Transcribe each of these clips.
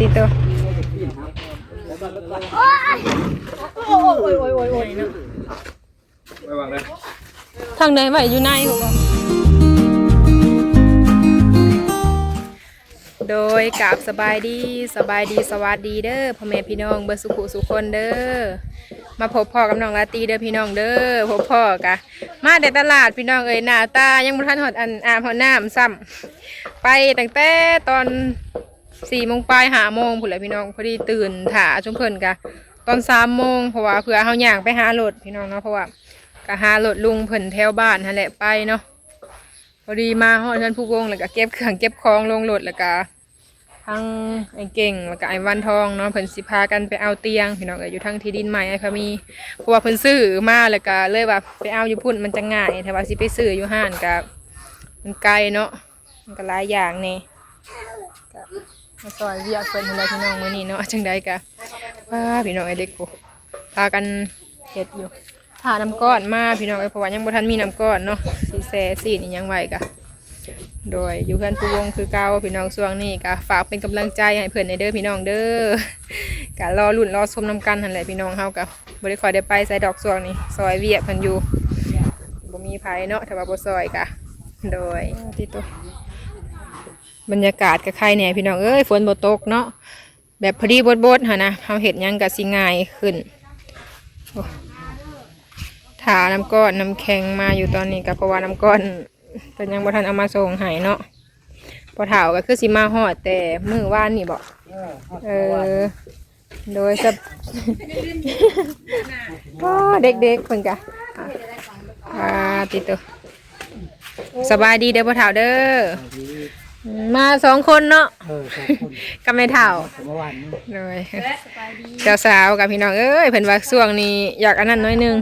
ติโตโอ้ยโอ้ยโอ้ยโอ้ยเนาะไว้วางเลยทางใดไว้อยู่ในผมบอกโดยกับสบายดีสบายดีสวัสดีเด้อพ่อแม่พี่น้องเบอร์สุขุสุคนเด้อมาพบพ่อกับน้องลาตีเด้อพี่น้องเด้อพบพ่อกะมาแต่ตลาดพี่น้องเอ้ยหน้าตายังบ่ทันหดอันอาบหอน้ำซ้ำไปตั้งแต่ตอน สี่โมงปลายหาโมงพุ่นแหละพี่น้องพอดีตื่นถ่าชุมเพิ่นกะตอนสามโมงเพราะว่าเผื่อเฮาย่างไปหารถพี่น้องเนาะเพราะว่าก็หารถลุงเพิ่นแถวบ้านนั่นแหละไปเนาะพอดีมาฮอดเพิ่นผู้วงแล้วก็เก็บเครื่องเก็บของลงรถแล้วก็ทั้งไอ้เก่งแล้วก็ไอ้วันทองเนาะเพิ่นสิพากันไปเอาเตียงพี่น้องเอ้ยอยู่ทั้งที่ดินใหม่ไอ้พะมีเพราะว่าเพิ่นซื้อมาแล้วก็เลยว่าไปเอาอยู่พุ่นมันจะง่ายแต่ว่าสิไปซื้ออยู่ห้านก็มันไกลเนาะมันก็หลายอย่างแน่ ซอยเวียกเพิ่นอะไรพี่น้องมื้อนี้เนาะจังใดก็ว้าพี่น้องไอ้เด็กกูพากันเฮ็ดอยู่ผ่าน้ำก้อนมาพี่น้องเอ้เพราะว่ายังบ่ทันมีน้ำก้อนเนาะสีแซ่สีนี่ยังไหวกะโดยอยู่เพื่อนผู้วงคือเก่าพี่น้องช่วงนี้ก็ฝากเป็นกำลังใจให้เพื่อนในเด้อพี่น้องเด้อกะรอลุ่นรอชมน้ำกันหันแหละพี่น้องเฮากะบ่ได้คอยได้ไปใส่ดอกช่วงนี้ซอยเวียเพิ่นอยู่บ่มีไผเนาะถ้าว่าบ่ซอยกะโดยที่ตัว บรรยากาศก็ใครแหน่ยพี่น้องเอ้ยฝนบ่ตกเนาะแบบพอดีบดๆหั่นะเฮาเฮ็ดยังก็สิง่ายขึ้นถาน้ำก้อนน้ำแข็งมาอยู่ตอนนี้ก็เพราะว่าน้ำก้อนเป็นยังบ่ทันเอามาส่งให้เนาะพอเถาก็คือสิมาฮอดแต่มือว่านนี่บอกเออ โดยจะก็เด็กๆเพิ่นกะอะอ่าติดตัวสบายดีเด้อพ่อเฒ่าเด้อ มาสองคนเนาะเออสองคนกับแม่เฒ่าเมื่อวานนี้เลยเจ้าสาวกับพี่น้องเอ้ยเพิ่นว่าช่วงนี้อยากอันนั้นน้อยหนึง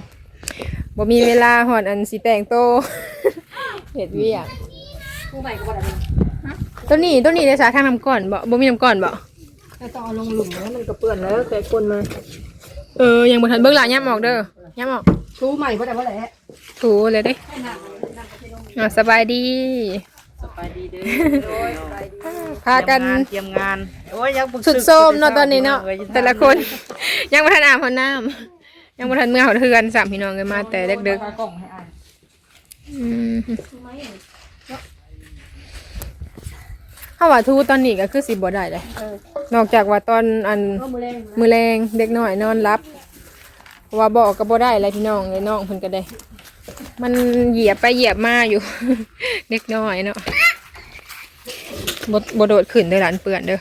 บ่มีเวลาหอดอันสิแต่งโตว เฮ็ดเวียกผู้ใหม่ก็บ่ได้ตัวนี้ตัวนี้ได้สาทางน้ำก่อนบ่บ่มีน้ำก่อนบ่แต่ต้องเอาลงหลุมแล้วมันก็เปื้อนแล้วแต่คนมาเออยังบ่ทันเบิ่งหลายย่ำออกเด้อย่ำออก ผู้ใหม่บ่ได้บ่ได้ถูเลยเด้อะสบายดี สบายดีเด้อพากันเตรียมงานโอ้ยยังบึกสุดโทรมเนาะตอนนี้เนาะแต่ละคน ยังบ่ทันอาบน้ำน้ำยังบ่ทันเมื่อหอดเฮือนสามพี่น้องกันมาแต่เด็กกล่องให้อ่านๆอืมถ้าว่าทูตอนนี้ก็คือสิบ่ได้เลยนอกจากว่าตอนอันก็มือแรงมือแรงเด็กน้อยนอนรับเพราะว่าบอกก็บ่ได้อะไรพี่น้องเลยน้องเพิ่นก็ได้ มันเหยียบไปเหยียบมาอยู่ เด็กน้อยเนาะบ่บ่โดดขึ้นเด้อหลานเปื่อนเด้อ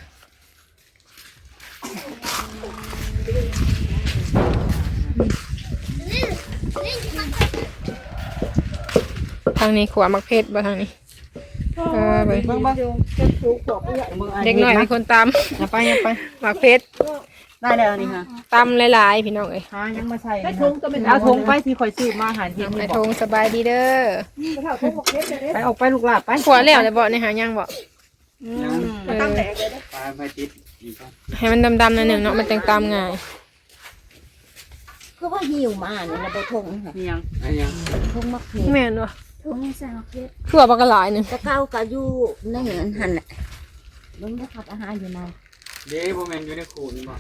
ทางนี้ขวามักเพชรบ่ทางนี้ เออเบิ่งเบิ่งเบิ่งจะถูกบอกเพื่อนเบิ่งเด็กน้อยมีคนตาม อย่าไปอย่าไป มักเพชร ได้แล้วนี่ค่ะตำหลายๆพี่น้องเอ้ยหายังมาใส่ไอ้ทุงก็เป็นเอาถุงไปที่ข่อยซื้อมาหารเทียมไอ้นี่บทอกงสบายดีเด้อเท่าทุงบอกเฮ็ดเลยไปออกไปลูกหลานไปขวาแล้วเลยบ่ในหายังบ่อืมเออตั้งแต่เลยปลาไม่ติดอีกครับให้มันดำๆหน่อยหนึ่งเนาะมันจังตามง่ายคือว่าหิวมาเนี่ยระบบทงค่ะนี่ยังไอ้ยังทงมักเห็ดแม่นวะทงใส่มักเห็ดคือว่าบักกะหลายหนึ่งตะเก้ากะอยู่ในเงินหันแหละลุงได้ขับอาหารอยู่มาเด้โมเมนต์อยู่ในคูนี่บ่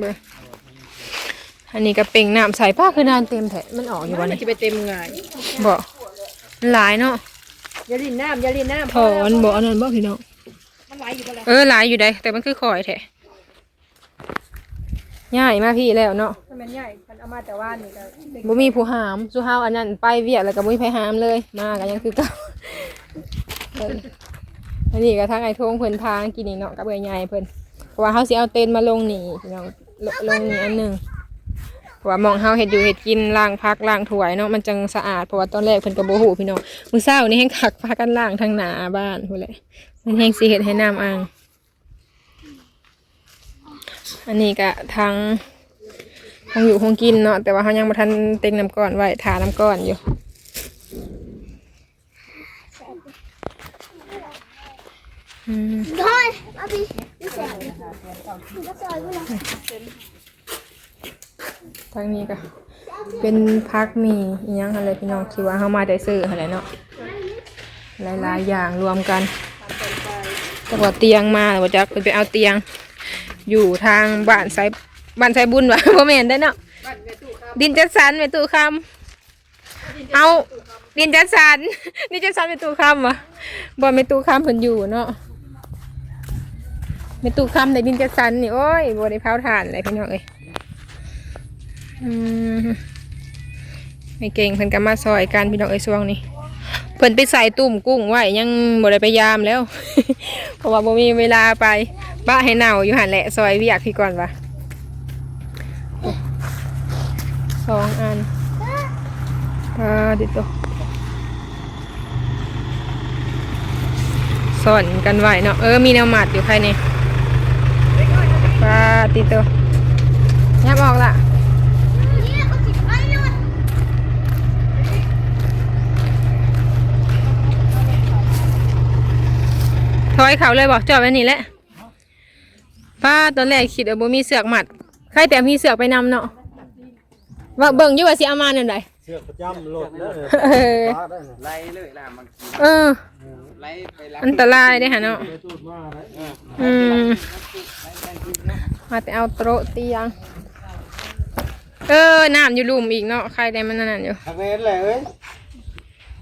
เบออันนี้ก็เป่งน้ำใส่ป้าคือนานเต็มแถะมันออกอยู่บ่มันนี่จะไปเต็มไงบ่มันหลายเนาะอย่าลินน้ำอย่าลินน้ำถอนบ่อันนั้นบ่พี่น้องมันไหลอยู่บ่แล้วเออหลายอยู่ได้แต่มันคือคอยแท้ง่ายมาพี่แล้วเนาะถ้ามันใหญ่มันเอามาแต่ว่านี่ก็บ่มีผู้หามสุเฮาอันนั้นไปเวียกแล้วก็บ่มีไผหามเลย มาก็ยังคือเก่าเอันนี้ก็ทางไอ้ทงเพิ่นทางกินนี่เนาะกับเอ้ยใหญ่เพิ่นเพราะว่าเฮาสิเอาเต็นท์มาลงนี่พี่น้องลลงนี่อันหนึงเพราะว่ามองเฮาเฮ็ดอยู่เฮ็ดกินล้างพักล้างถ้วยเนาะมันจังสะอาดเพราะว่าตอนแรกเพิ่นก็บ่ฮู้พี่น้องมื้อเช้านี่แฮงคักพากันล้างทางหน้าบ้านพุ่นแหละมันแฮงสิเฮ็ดให้น้ำอ่าง อันนี้ก็ทางคงอยู่คงกินเนาะแต่ว่าเขายังมาทันเต็งน้ำก้อนไว้ทาน้ำก้อนอยู่ ทางนี้ก็เป็นพักมีอีหยังอะไรพี่น้องคิดว่าเขามาได้ซื้ออะไรเนาะหลายๆอย่างรวมกันจังหวัดเตียงมาว่าจะไปเอาเตียง อยู่ทางบ้านไซบ้านไซบุญวะพ่อแม่นได้เนาะดินจัดสรรไปตู้คำเอาดินจัดสรรนี่จัดสรรไปตู้คำวะบ่ไปตู้คำเพิ่นอยู่เนาะ ไปตู้คำในดินจัดสรรนี่โอ้ยบ่ได้เผาถ่านอะไรพี่น้องเอ้ยไม่เก่งเพิ่นก็มาซอยกันพี่น้องเอ้ยช่วงนี้เพิ่นไปใส่ตุ่มกุ้งไว้ยังบ่ได้ไปยามแล้ว เพราะว่าบ่มีเวลาไปบ้าให้เน่าอยู่หันแหละซอยเวียกพี่ก่อนวะสองอันปลาดิโตสอนกันไหวเนาะเออมีแนวหมัดอยู่ใครนี่ ปลาติโตยับออกละถอยเขาเลยบอกจอดไว้นี่แหละป้าตอนแรกคิดว่าบ่มีเสือกหมัด ใครแต่มีเสือกไปนำเนาะว่าเบิ่งอยู่ว่าสิเอามาแนวใดเชือกประจำโหลดแล้วเออฟ้าได้น่ะไล่เลยล่ะบางทีเออ ไล่ไปละอันตรายเด้อฮะเนาะไปตูดมาได้อืมมาแต่เอาโต๊ะเตียง เออน้ำอยู่ลุมอีกเนาะใครได้มันนั่นอยู่ ทำเองแหละเอ้ย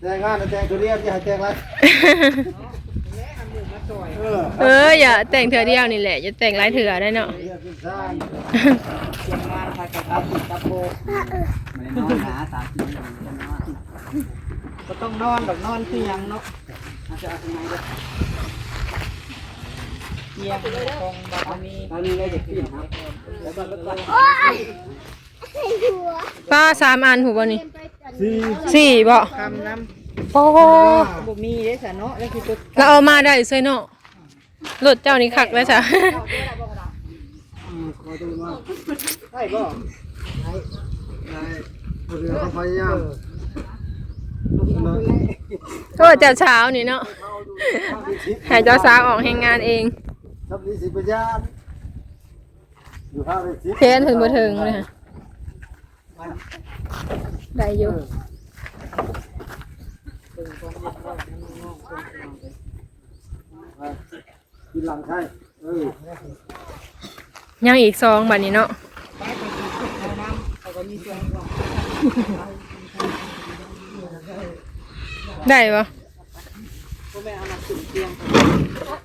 แจงงานนะแจงตัวเรียบอย่าให้แจงไรเออเอออย่าแต่งเถื่อเดียวนี่แหละอย่าแต่งหลายเถื่อได้เนาะ เรียบเป็นซ่านเชียงงานพากับอาติดตะโพไม่ได้นอนหาสามสี่ชั่วโมงนอนก็ต้องนอนดอกนอนคือหยังเนาะอา จะเอาทำไมเด้อเตียงคงบารมีตอนนี้เราจะกินครับแล้วก็รถไฟป้าสามอันหูบ่นี่สี่สี่บ่คำน้โอ้บ่มีเด้สะเนาะแล้วคือตัวเราเอามาได้เซยเนาะรถเจ้านี่คักแล้วจ้ะขอดูมาได้บ่ได้ได้เรือเขาพยายาม ก็เจ้าเช้านี่เนาะให้เจ้าสาวออกแห่งงานเองทับดีสิบพยานอยู่ข้าเลยสิเพนถึงบ่ถึงเลยค่ะได้อยู่กินหลังใช่เออยังอีกซองบัดนี้เนาะ ได้ปะ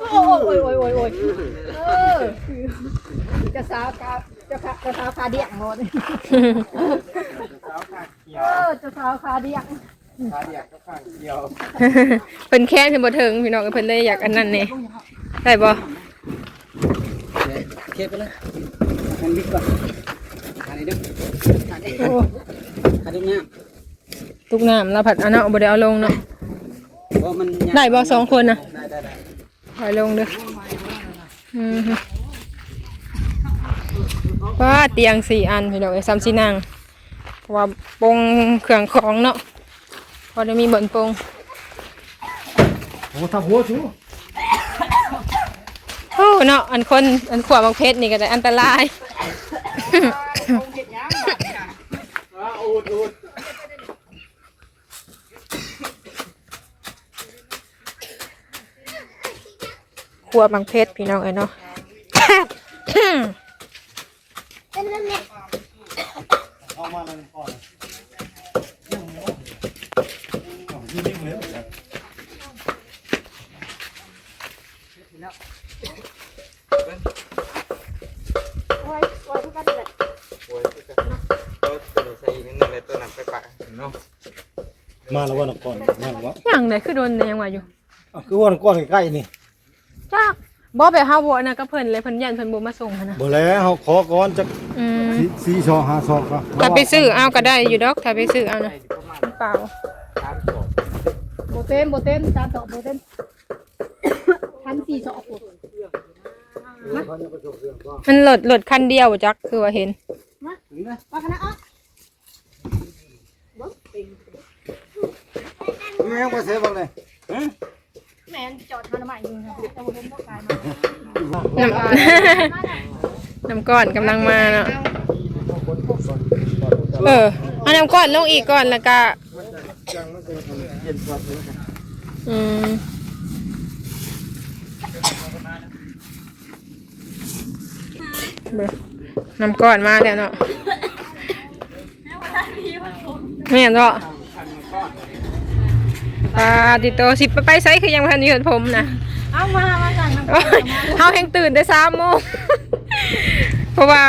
โอ้ยโอ้ยโอ้ยโอ้ยโอ้ยเออจะสาวกาจะขาจะสาวคาเดียงหมดเออจะสาวคาเดียงขาเดียกก็ข้างเดียวเพิ่นแค้นถึงบ่ถึงพี่น้องเพิ่นเลยอยากอันนั้นนี่ได้บ่เคไปเลยอันบิ๊กก่อนอันนี้ดึงอันนี้อันนี้เนี่ย ตุกน้ำเราผัดเอาเนาะบ่ได้เอาลงเนาะเพราะมันได้บ่สองคนน่ะได้ได้ได้ถอยลงเด้ออือฮึว่าเตียงสี่อันพี่น้องเอ้ยซ้ำสินั่งเพราะว่าปงเครื่องของเนาะพอได้มีบ่อนปงโอ้ทับหัวชูโอ้เนาะอันคนอันขวาบางเพชรนี่ก็ได้อันตราย วบางเพชรพี่น้องเอ้ยเนาะเอามานั่นก่อนโอ้ยโอ้ยทุกคนเลยโอ้ยก็ตัวใส่นิดนึงเลยตัวนั้นไปปะเนาะมาแล้ววันก่อนมาแล้ววะอย่างไหนคือโดนยังว่าอยู่อะคือวันก่อนใกล้ๆนี่จ้ากบ่ไปเฮาบ่นะก็เพิ่นเลยเพิ่นยันเพิ่นบ่มาส่งหั่นนะบ่แล้วเขาขอก่อนจะอืมสี่สี่ชอห้าชอครับถ้าไปซื้อเอาก็ได้อยู่ดอกถ้าไปซื้อเอานะเปล่าตามจบโบเต็มโบเต็มตามต่อโบเต็มพันสี่สองมันรถรถคันเดียวบ่จักคือว่าเห็น มาคณะอะแม่งไปเสียบ้างเลยแนจอดทาน้ำใหม่องค่ะแต่ว่าผมบ่ขายาน้ำ น้ำก้อนกำลังมาเนาะเออเาน้ำก้อนลงอีกก่อนแล้วก็อืมน้ำก้อนมาแล้วเนาะไม่เนาะ ปาติโตสิไปไปไซคือยังบ่ทันยืนผมนะเอามามาสั่งน้ำโอ้ยเฮาแฮงตื่นได้สามโมงเพราะว่า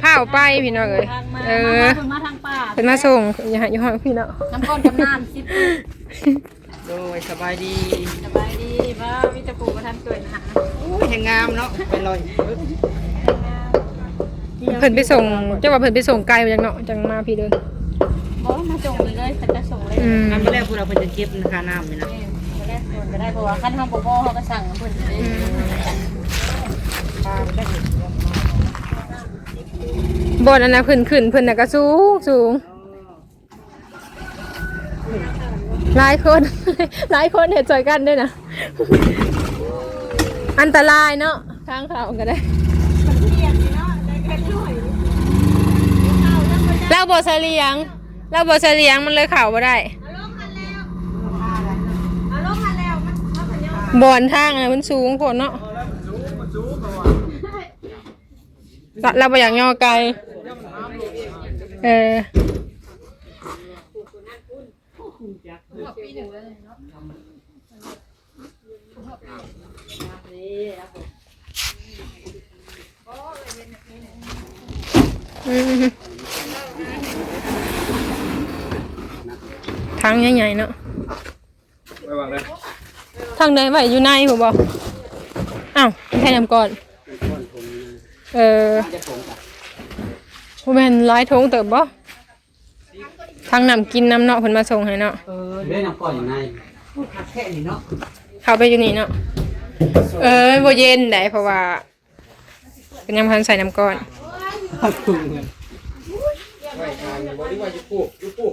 ผ้าเอาไปพี่น้องเอ้ยทางมาเอมาอเพิ่นมาทางป่าเพิ่นมาส่งอย่าหาอยู่ห้องพี่เนาะน้ำก้อนกับน้ำสิโดยสบายดีสบายดีว่ามีแตะปูมาทำเกินหาโอ้ยแห่งงามเนาะเป็นรอยเพิ่นไปส่งเจ้าว่าเพิ่นไปส่งไกลมาจังเนาะจังมาพี่เดิน บอกมาส่งนี่เลยฉันจะส่งเลยอืมน้ำไม่แรกพวกเราเพิ่นจะเก็บค่าน้ำนี่นะไม่ได้ส่วนก็ได้เพราะว่าขั้นทางปกครองเขาก็สั่งเพิ่นเลยบ่อนอันน่ะเพิ่นขึ้นเพิ่นน่ะก็สูงสูงหลายคน หลายคนเฮ็ดจอยกันด้วยนะ อันตรายเนาะทางเขาก็ได้เราบ่เสลียง เราบ่เสลียงมันเลยเข่าบ่ได้บ่อนทางน่ะมันสูงโพดเนาะเราเราบ่อยากย่อไกลเอออื ทางใหญ่ๆเนาะไว้วางเลยทางใดไว้อยู่ในผมบอกอ้าวแค่นำก่อน เออผมเป็นร้ายทงเติบบ่ทางนำกินน้ำเนาะเพิ่นมาส่งให้เนาะ เออเล่นน้ำก้อนอยู่ในคักแค่นี้เนาะเข้าไปอยู่นี่เนาะ เออบ่เย็นได้เพราะว่า เป็นยังพันใส่น้ำก้อนถุงเงินไว้ทางบ่ได้ว่าอยู่ปุ๊บอยู่ปุ๊บ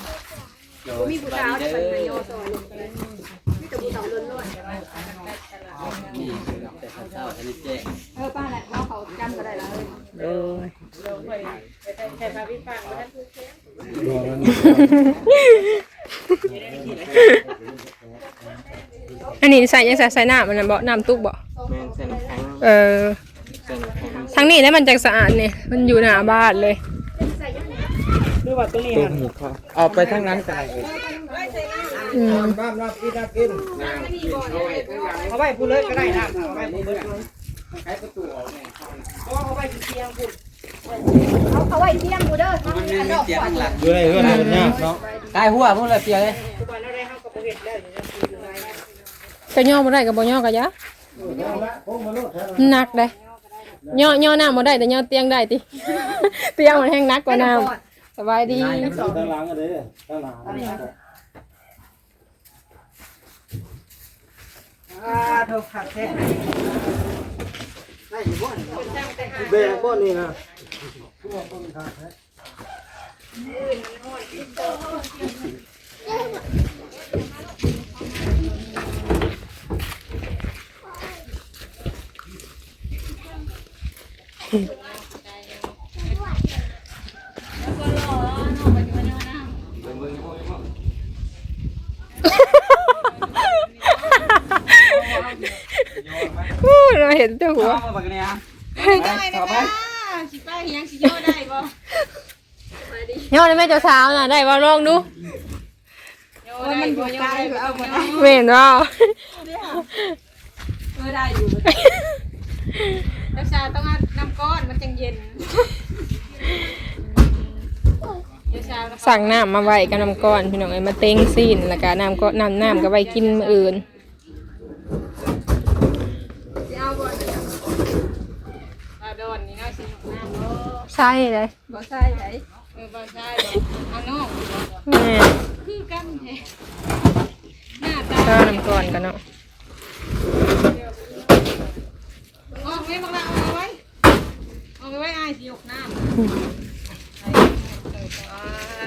ผู้สาวได้เป็นนายโยซอยนี่แต่เช้าอันนี้แจ้งเออป้าแหละเราเขากันก็ได้ละเลยเอออันนี้ใส่ยังใส่ใส่น้ำมันนะบ่น้ำตุ๊กบ่เส้นแข็งเออเส้งทางนี้แล้วมันจะสะอาดเนี่ยมันอยู่หน้าบ้านเลย ดูว่าตัวนี้ตุ้หัมนหมูเขาเอาไปทางนั้นก็ได้อืมบ้านรับกินรับกินเอาไว้ผู้เลยก็ได้นะเอาไว้ผู้เลยใช้ประตูออกเนี่ยเอาเอาไว้ที่เตียงผู้เอาเขาไว้เที่ยงกูเด้อมันไม่มีเสียงข้างหลังอยู่ได้เฮือนมันยากเนาะกายหัวพุ่นละเปียเลยก่อนอะไรเฮาก็บ่เฮ็ดแล้วอยู่ในอยู่ในจะย่อบ่ได้กับบ่ย่อกับยะพงมาโลดแท้มันหนักได้ย่อย่อน้ำบ่ได้แต่ย่อเตียงได้ติเตียงมันแห้งหนักกว่าน้ำ สบายดีด้านหลังอะเด้ด้านหลังอ่าเท่าคักแท้เบะบ่นี่นะ อู้เราเห็นแต่หัวเอามาบักเนี่ยต่อไปสิไปยังสิย่อได้บ่ย่อได้แม่เจ้าสาวน่ะได้บ่ลองดูย่อได้บ่ย่อได้บ่เอาบ่ได้เห็นบ่เออได้อยู่รักษาต้องเอาน้ำก้อนมันจังเย็นเดี๋ยวเช้าก็สั่งน้ำมาไว้กับน้ำก้อนพี่น้องเอ้ยมาเต็งซีนแล้วก็น้ำก็น้ำน้ำก็ไว้กินมื้ออื่น ปลาโดนนี่เนาะสิน้ำบ่ ใช่เลยบ่ใช่ไหนเออบ่ใช่เอาน้องแม่คือกันแท้หน้าตาก็น้ำก้อนกันเนาะออกไว้บังละเอาไว้เอาไว้อ้ายสิยกน้ำ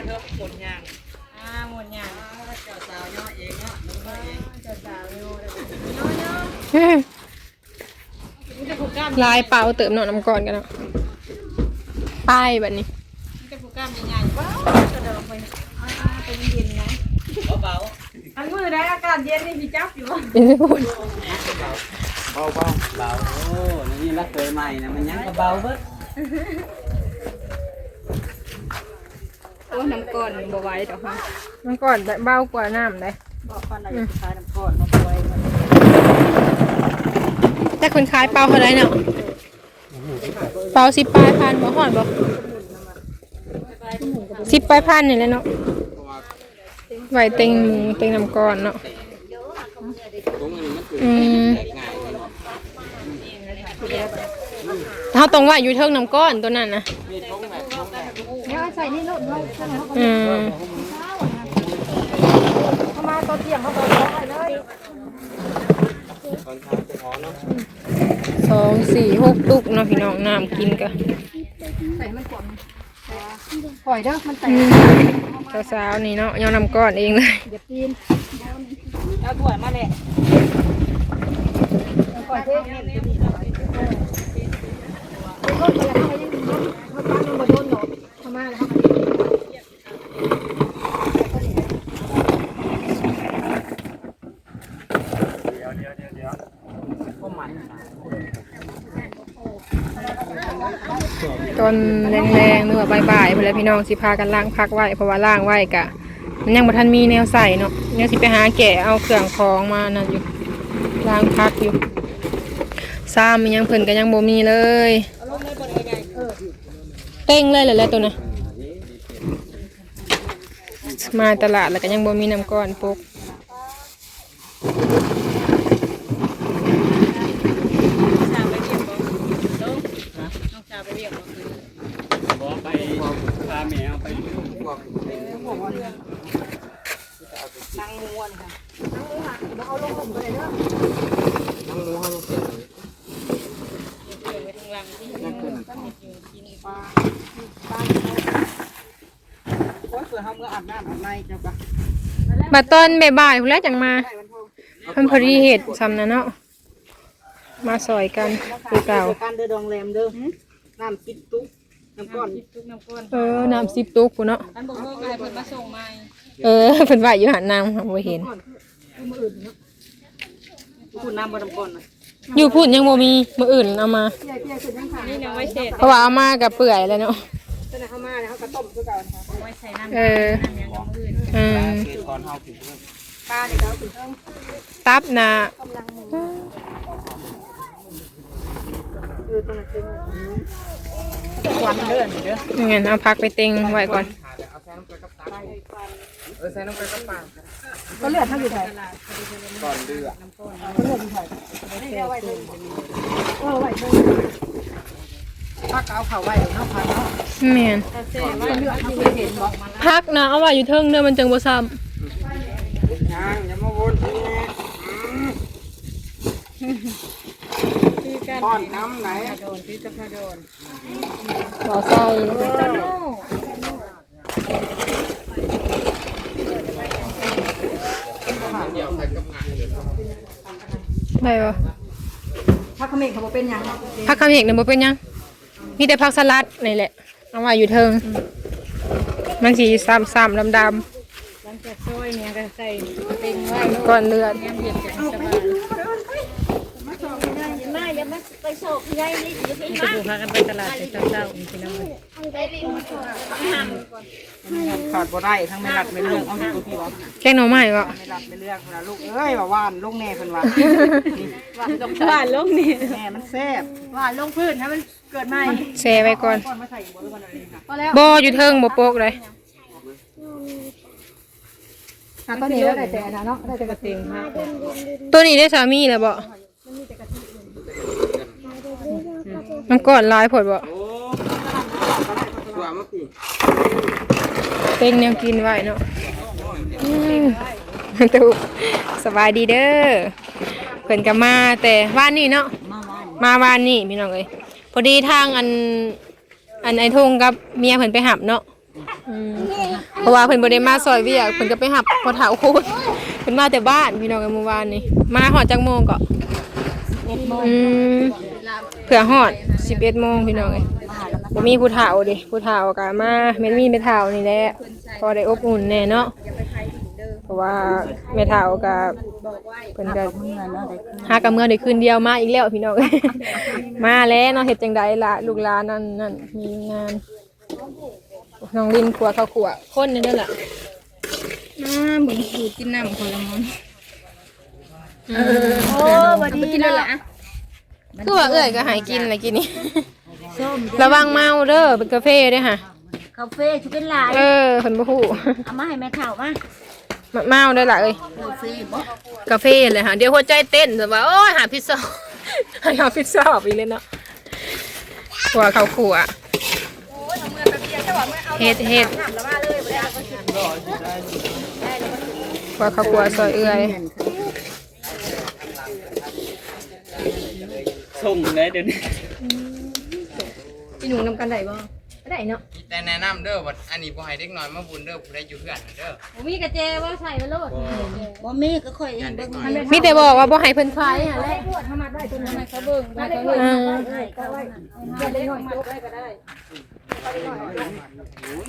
เธอหมดยางอ่าหมดอย่างเจ้าสาวย่อเองเนาะน้องเองเจ้าสาวโยนมันจะผูกกล้ามลายเปล่าเติมหนอนน้ำก่อนกันเนาะ ป้ายแบบนี้มันจะผูกกล้ามใหญ่ๆว้าวกระโดดไปอ่าๆเป็นเย็นนะเบาอันมือได้อากาศเย็นนี่พี่จับอยู่เป็นไม่พูดเบาเบาเบาโอ้นี่รักเคยใหม่นะมันยังก็เบาเบิดโอ้น้ำก่อนบ่ไหว้ดอกค่ะน้ำก่อนเบากว่าน้ำเลยบอกก่อนเราจะขายน้ำก้อนมาไว้ก่อนแต่คนขายเปล่าเท่าไรเนาะ เปล่าสิบปลายพันบ่หอดบ่สิบปลายพันนี่แหละเนาะไหวเต็งหมูเต็งน้ำก่อนเนาะอืมเขาตรงว่าอยู่เทิงน้ำก้อนตัวนั้นนะเขามาอืมมาตอนเที่ยงเขาบอกเขาไปเลยตอนเช้าจะขอเนาะ สองสี่หกตุกเนาะพี่น้องน้ำกินกะใส่มันก่อนปล่อยเด้อมันแตกสาวๆนี่เนาะยอน้ำก้อนเองเลยอย่าปีนเอาถ้วยมาเลยปล่อยเท่รถอะไรเขายังเขาตั้งยังบ่โดนหรอกเขามาแล้วเขา ก็มัน ต อนแรงๆเนื้อบ่ายๆเพื่อนพี่น้องสิพากันล้างพักไว้เพราะว่าล้างไว้กะมันยังบ่ทันมีแนวใส่เนาะเดี๋ยวสิไปหาแกะเอาเครื่องของมานั่นอยู่ล้างพักอยู่ซ้ำมันยังเพิ่นก็ยังบ่มีเลยเต้งเลยแหละแหละตัวน่ะมาตลาดแล้วก็ยังบ่มีน้ำก้อนปก สาวไปเรียกบ่ลงน้องสาวไปเรียกบ่ บอกไปพาแมวไปพวก นั่งม้วนค่ะนั่งม้วนค่ะเอาลงลงไปเลยเด้อ ทั้งรู้ทั้งเสียง ไปทางหลังที่ นั่นคือ โอ้ยเผื่อเขาเมื่ออาบน้ำอาบในเจ้าปะ มาตอนบ่ายๆพุ่นแหล้วจังมาเพิ่นพอดีเฮ็ดซ้ำนะเนาะมาซอยกันคือเก่าการเดินดองแรมเด้อน้ำติ๊กตุ๊กน้ำก้อนทุกน้ำก้นเออน้ำซิบตุกพุ่นเนาะอันบอกว่าไงเพิ่นมาส่งใหม่เออเพิ่นว่าอยู่หันนางบ่เห็นคุณน้ำบนน้ำก้อนนะอยู่พูดยังบ่มีมื้ออื่นเอามาเที่ยเที่ยขึ้นยังขานี่ยังไม่เสร็จเพราะว่าเอามากับเปื่อยแล้วเนาะ เจ้าหน้าเข้ามาเนี่ยเขาก็ต้มคือเก่าค่ะเอาไว้ใส่น้ำเออ น้ำยังน้ำอื่นอืมคือตอนเฮาถึงปลาเนี่ยเขาถึงต้องตับนะคือตรงนั้นคือควันเลื่อนเด้องั้นเอาพักไปเต็งไว้ก่อนเออใส่น้ำไปกับปลาเขาเลือดเขาอยู่ไหนก่อนเดือดเขาเลือดอยู่ไหนเอาไว้เลยเออไว้เลย ถ้าเอาเขาไว้เนาะพันเนาะแม่นพักนะเอาไว้อยู่เทิงเด้อมันจังบ่ซ้ำยางอย่ามาวนทีนี้ป้อนน้ำไหนโดนที่จะพาโดนบ่ใส่ได้บ่ถ้าเขาเมฆเขาบอกเป็นยังผักขาวเหกเนี่ยบ่เป็นหยัง มีแต่ผักสลัดนี่แหละเอาไว้อยู่เทิง มันสีซ้ำๆดำหลังจากซอยเนี่ยก็ใส่เต็งไว้ๆก่อนเลือดแง่เบียดกันสบายมาอย่า มาไปโศกยายนี่อย่าไปมาพากันไปตลาดแต่เช้าๆนี่พี่น้องขาดบ่ได้ทั้งไม่หลัดไม่เรื่องเอาอยู่ที่ว่าแกงหน่อไม้ก็ ไม่หลัดไม่เรื่องนะลูกเอ้ยว่าว่านลูกแน่เพิ่นว่าบ้านลงนี่แม่มันแซ่บว่าลงพื้นให้มันเกิดใหม่แช่ไว้ก่อนก้อนมาใส่บ่หรือว่าอะไรค่ะพอแล้วบ่อยู่เทิงบ่โปกเลยตอนนี้แล้วได้แต่นะเนาะได้แต่กระเทียมค่ะตัวนี้ได้สามีแล้วบ่ มันก่อนหลายผดบ่โอ้ตัวมาปีเต็งแนวกินไว้เนาะอืมตูสบายดีเด้อเพิ่นก็มาแต่ว่านนี้เนาะมาบ้านมาบ้านนี่พี่น้องเอ้ยพอดีทางอันอันไอ้ทงกับเมียเพิ่นไปหับเนาะอืมเพราะว่าเพิ่นบ่ได้มาซอยเวียกเพิ่นก็ไปหับพอเฒ่าโคตรเพิ่นมาแต่บ้านพี่น้องกันเมื่อวานนี้มาฮอดจักโมงก็เอ็ดโม งอืมเผื่อฮอด11โมงพี่น้องเอ้ยมาแล้วมันบ่มีผู้เฒ่าเดิผู้เฒ่าก็มาแม่นมีแม่เฒ่านี่แหละพอได้อบอุ่นแน่เนาะเพราะว่าแม่เฒ่าก็เพิ่นก็เมื่อเนาะได้ขึ้นหากับเมื่อได้คืนเดียวมาอีกแล้วพี่น้องมาแล้วเนาะเฮ็ดจังไดล่ะลูกหลานนั่นนั่นมีงานน้องลินครัวข้าวขัวคนนี่นั่นแหละน้ำบุญดูกินน้ำคนละมันโอ้บ่ดีเนาะ คือว่าเอ้ยก็ใหายกินอะไรกินนี่ ส้มระวังเมาเด้อเป็นกาแฟเด้อค่ะกาแฟชุเป็นหลายเออเพิ่นบ่ฮู้เอามาให้แม่เฒ่ามามาเมาได้อล่ะเอ้ยกาแฟบ่กาแฟเลยค่ะเดี๋ยวหัวใจเต้นแต่ว่าโอ้ยหาพิซซ่าหาพิซซ่าอีกเลยเนาะขัวข้าวขัวเฮ็ดเฮ็ดขัวข้าวขัวซอยเอื้อย ส่งเลยเดี๋ยวนี้พี่หนูนำกันได้บ่ได้เนาะแต่แนะนำเด้อว่าอันนี้บ่ให้เด็กน้อยมาบุญเด้อผู้ใดอยู่เพื่อนเด้อมีกระเจว่าใส่ไว้โลดบ่มีก็ค่อยเห็นเบิ่งให้มีแต่บอกว่าบ่ให้เพิ่นขายหั่นแหละเขาเบิ่งมาเขาเบิ่งอ่าก็ไว้จะได้หน่อยจบได้ก็ได้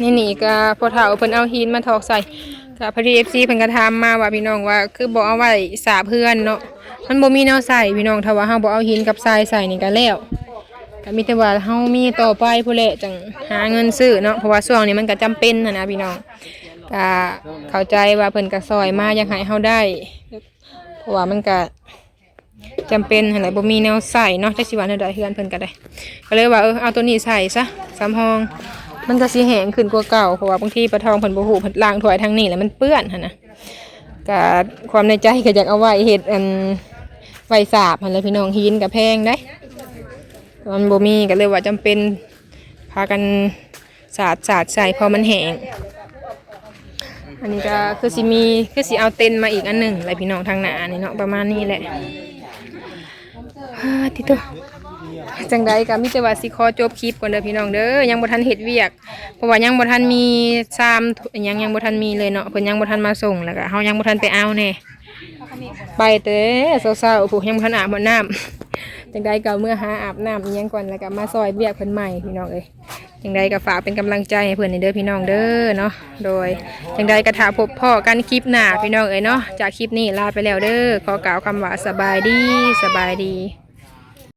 นี่นี่ก็พอเฒ่าเพิ่นเอาหินมาถอกใส่ ก็พอดี FC เพิ่นก็ถามมาว่าพี่น้องว่า คือบ่เอาไว้สาเพื่อนเนาะมันบ่มีแนวใส่พี่น้องถ้าว่าเฮาบ่เอาหินกับทรายใส่นี่ก็แล้วก็มีแต่ว่าเฮามีต่อไปผู้แหละจังหาเงินซื้อเนาะเพราะว่าช่วงนี้มันก็จำเป็นนะนะพี่น้องก็เข้าใจว่าเพิ่นก็ซอยมาอยากให้เฮาได้เพราะว่ามันก็จำเป็นหั่นแหละบ่มีแนวใส่เนาะจักสิว่าแนวใดเฮือนเพิ่นก็ได้ก็เลยว่าเออเอาตัวนี้ใส่ซะสำรอง มันก็สิแห้งขึ้นกว่าเก่าเพราะว่าบางทีปลาทองเพิ่นบ่ฮู้เพิ่นลางถ้วยทางนี้แล้วมันเปื้อนหั่นนะก็ความในใจก็อยากเอาไว้เฮ็ดอันไว้สาบหั่นแหละพี่น้องหินก็แพงได้มันบ่มีก็เลยว่าจำเป็นพากันสาดสาดใส่พอมันแห้งอันนี้ก็คือสิมีคือสิเอาเต็นมาอีกอันหนึ่งอะไรพี่น้องทางหน้านี่เนาะประมาณนี้แหละฮ่ติโต จังใดก็มีแต่ว่าสิขอจบคลิปก่อนเด้อพี่น้องเด้อยังบ่ทันเฮ็ดเวียกเพราะว่ายังบ่ทันมีซามยังยังบ่ทันมีเลยเนาะเพิ่นยังบ่ทันมาส่งแล้วก็เฮายังบ่ทันไปเอาแน่ไปเต้เช้าๆผู้ยังบ่ทันอาบน้ำจังใดก็เมื่อหาอาบน้ำอีหยังก่อนแล้วก็มาซอยเวียกเพิ่นใหม่พี่น้องเอ้ยจังใดก็ฝากเป็นกำลังใจให้เพิ่นนี่เด้อพี่น้องเด้อเนาะโดยจังใดก็ถ้าพบพ่อกันคลิปหน้าพี่น้องเอ้ยเนาะจากคลิปนี้ลาไปแล้วเด้อขอกล่าวคำว่าสบายดีสบายดี